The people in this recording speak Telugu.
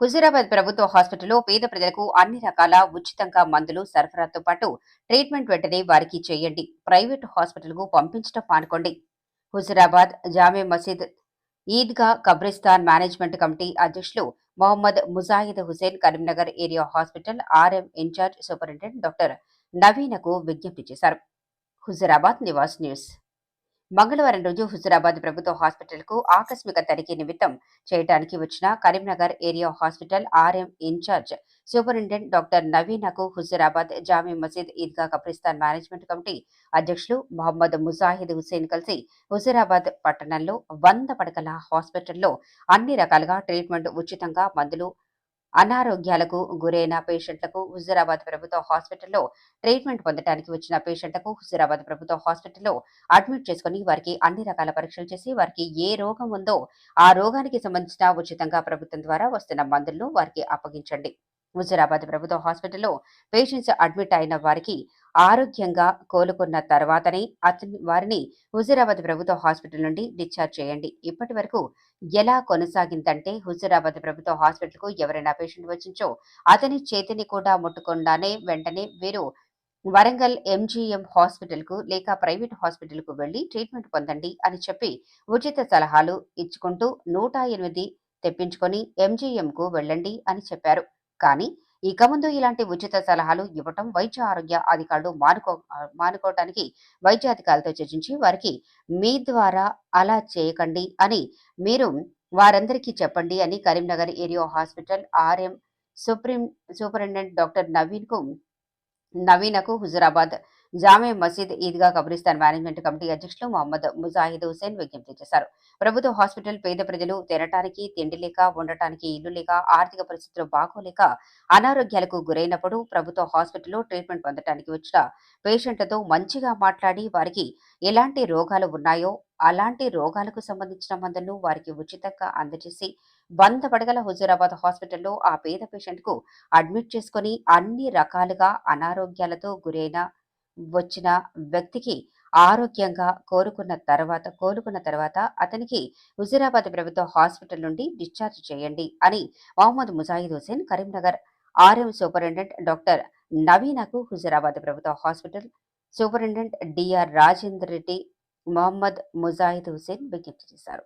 హుజూరాబాద్ ప్రభుత్వ హాస్పిటల్లో పేద ప్రజలకు అన్ని రకాల ఉచితంగా మందులు సరఫరాతో పాటు ట్రీట్మెంట్ వెంటనే వారికి చేయండి. ప్రైవేటు హాస్పిటల్కు పంపించడం మానుకోండి. హుజూరాబాద్ జామే మసీద్ ఈద్గా కబ్రిస్తాన్ మేనేజ్మెంట్ కమిటీ అధ్యక్షులు Mohammed Mujahid Hussain Karimnagar area hospital RM incharge superintendent doctor నవీనకు విజ్ఞప్తి చేశారు. హుజూరాబాద్ నివాస్ న్యూస్. మంగళవారం రోజు హుజురాబాద్ ప్రభుత్వ హాస్పిటల్కు ఆకస్మిక తనిఖీ నిమిత్తం చేయడానికి వచ్చిన Karimnagar area hospital RM incharge superintendent doctor నవీనకు Huzurabad Jami Masjid Eidgah కబ్రిస్తాన్ management committee అధ్యక్షులు మొహమ్మద్ ముజాహిద్ హుసేన్ కలిసి హుజురాబాద్ పట్టణంలో వంద పడకల హాస్పిటల్లో అన్ని రకాలుగా ట్రీట్మెంట్ ఉచితంగా మందులు అనారోగ్యాలకు గురైన పేషెంట్లకు హుజూరాబాద్ ప్రభుత్వ హాస్పిటల్లో ట్రీట్మెంట్ పొందడానికి వచ్చిన పేషెంట్లకు హుజూరాబాద్ ప్రభుత్వ హాస్పిటల్లో అడ్మిట్ చేసుకుని వారికి అన్ని రకాల పరీక్షలు చేసి వారికి ఏ రోగం ఉందో ఆ రోగానికి సంబంధించిన ఉచితంగా ప్రభుత్వం ద్వారా వస్తున్న మందులను వారికి అప్పగించండి. హుజూరాబాద్ ప్రభుత్వ హాస్పిటల్లో పేషెంట్స్ అడ్మిట్ అయిన వారికి ఆరోగ్యంగా కోలుకున్న తర్వాతనే అతని వారిని హుజూరాబాద్ ప్రభుత్వ హాస్పిటల్ నుండి డిశ్చార్జ్ చేయండి. ఇప్పటి వరకు ఎలా కొనసాగిందంటే హుజూరాబాద్ ప్రభుత్వ హాస్పిటల్కు ఎవరైనా పేషెంట్ వచ్చించో అతని చేతిని కూడా ముట్టకుండానే వెంటనే వీరు వరంగల్ ఎంజీఎం హాస్పిటల్కు లేక ప్రైవేట్ హాస్పిటల్కు వెళ్ళి ట్రీట్మెంట్ పొందండి అని చెప్పి ఉచిత సలహాలు ఇచ్చుకుంటూ నూట ఎనిమిది తెప్పించుకొని ఎంజీఎంకు వెళ్ళండి అని చెప్పారు. కానీ ఇక ముందు ఇలాంటి ఉచిత సలహాలు ఇవ్వటం వైద్య ఆరోగ్య అధికారులు మానుకో మానుకోవటానికి వైద్య అధికారులతో చర్చించి వారికి మీ ద్వారా అలా చేయకండి అని మీరు వారందరికీ చెప్పండి అని Karimnagar area hospital RM supreme superintendent doctor నవీన్కు నవీనకు హుజురాబాద్ జామే మసీద్ ఈద్గా కబ్రిస్తాన్ మేనేజ్మెంట్ కమిటీ అధ్యక్షులు మొహమ్మద్ ముజాహిద్ హుసేన్ విజ్ఞప్తి చేశారు. ప్రభుత్వ హాస్పిటల్ పేద ప్రజలు తినటానికి తిండి లేక ఉండటానికి ఇల్లు లేక ఆర్థిక పరిస్థితులు బాగోలేక అనారోగ్యాలకు గురైనప్పుడు ప్రభుత్వ హాస్పిటల్లో ట్రీట్మెంట్ పొందటానికి వచ్చిన పేషెంట్లతో మంచిగా మాట్లాడి వారికి ఎలాంటి రోగాలు ఉన్నాయో అలాంటి రోగాలకు సంబంధించిన మందులను వారికి ఉచితంగా అందజేసి వంద పడగల హుజూరాబాద్ హాస్పిటల్లో ఆ పేద పేషెంట్కు అడ్మిట్ చేసుకుని అన్ని రకాలుగా అనారోగ్యాలతో గురైన వచ్చిన వ్యక్తికి ఆరోగ్యంగా కోరుకున్న తర్వాత కోలుకున్న తర్వాత అతనికి హుజీరాబాద్ ప్రభుత్వ హాస్పిటల్ నుండి డిశ్చార్జ్ చేయండి అని Mohammed Mujahid Hussain Karimnagar RM superintendent doctor నవీనకు Huzurabad ప్రభుత్వ hospital superintendent DR Rajender Reddy Mohammed Mujahid Hussain విజ్ఞప్తి చేశారు.